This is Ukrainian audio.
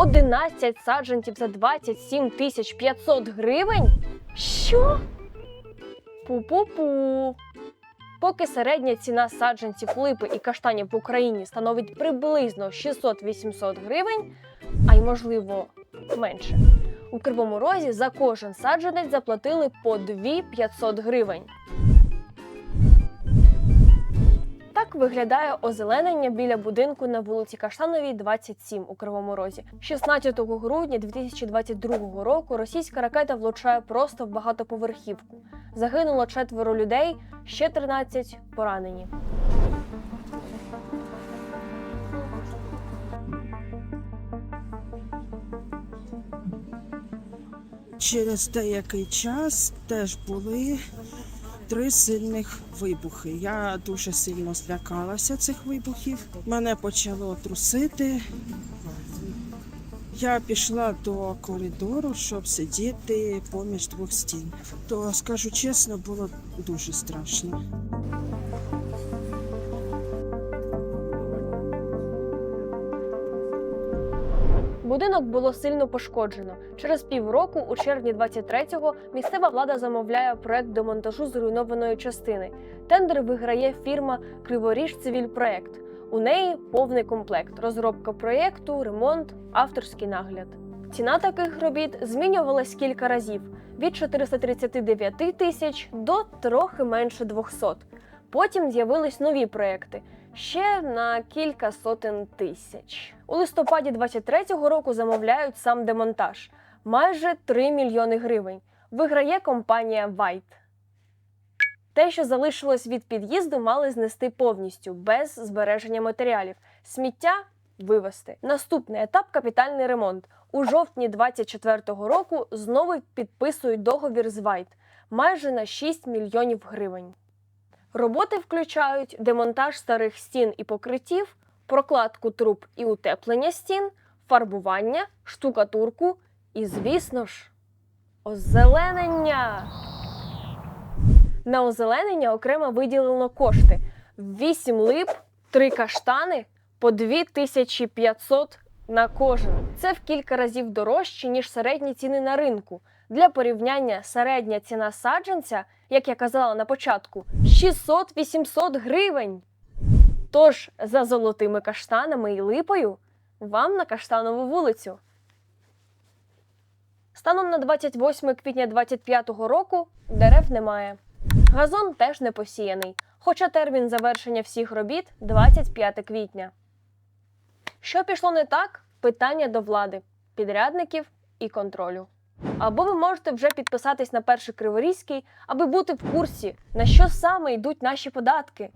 11 саджанців за 27 тисяч 500 гривень? Що? Пу-пу-пу. Поки середня ціна саджанців липи і каштанів в Україні становить приблизно 600-800 гривень, а й можливо менше. У Кривому Розі за кожен саджанець заплатили по 2500 гривень. Виглядає озеленення біля будинку на вулиці Каштановій, 27 у Кривому Розі. 16 грудня 2022 року російська ракета влучає просто в багатоповерхівку. Загинуло четверо людей, ще 13 поранені. Через деякий час теж були три сильних вибухи. Я дуже сильно злякалася цих вибухів. Мене почало трусити. Я пішла до коридору, щоб сидіти поміж двох стін. То скажу чесно, було дуже страшно. Будинок було сильно пошкоджено. Через півроку, у червні 23-го, місцева влада замовляє проект демонтажу зруйнованої частини. Тендер виграє фірма Криворіж Цивільпроект. У неї повний комплект: розробка проєкту, ремонт, авторський нагляд. Ціна таких робіт змінювалась кілька разів від 439 тисяч до трохи менше 200. Потім з'явились нові проекти ще на кілька сотень тисяч. У листопаді 23-го року замовляють сам демонтаж майже 3 мільйони гривень. Виграє компанія White. Те, що залишилось від під'їзду, мали знести повністю без збереження матеріалів. Сміття вивезти. Наступний етап капітальний ремонт. У жовтні 24-го року знову підписують договір з White майже на 6 мільйонів гривень. Роботи включають демонтаж старих стін і покриттів, прокладку труб і утеплення стін, фарбування, штукатурку і, звісно ж, озеленення. На озеленення окремо виділено кошти: 8 лип, 3 каштани по 2500 на кожен. Це в кілька разів дорожче, ніж середні ціни на ринку. Для порівняння середня ціна саджанця, як я казала на початку, 600-800 гривень. Тож за золотими каштанами і липою вам на каштанову вулицю. Станом на 28 квітня 2025 року дерев немає. Газон теж не посіяний, хоча термін завершення всіх робіт 25 квітня. Що пішло не так? Питання до влади, підрядників і контролю. Або ви можете вже підписатись на перший Криворізький, аби бути в курсі, на що саме йдуть наші податки.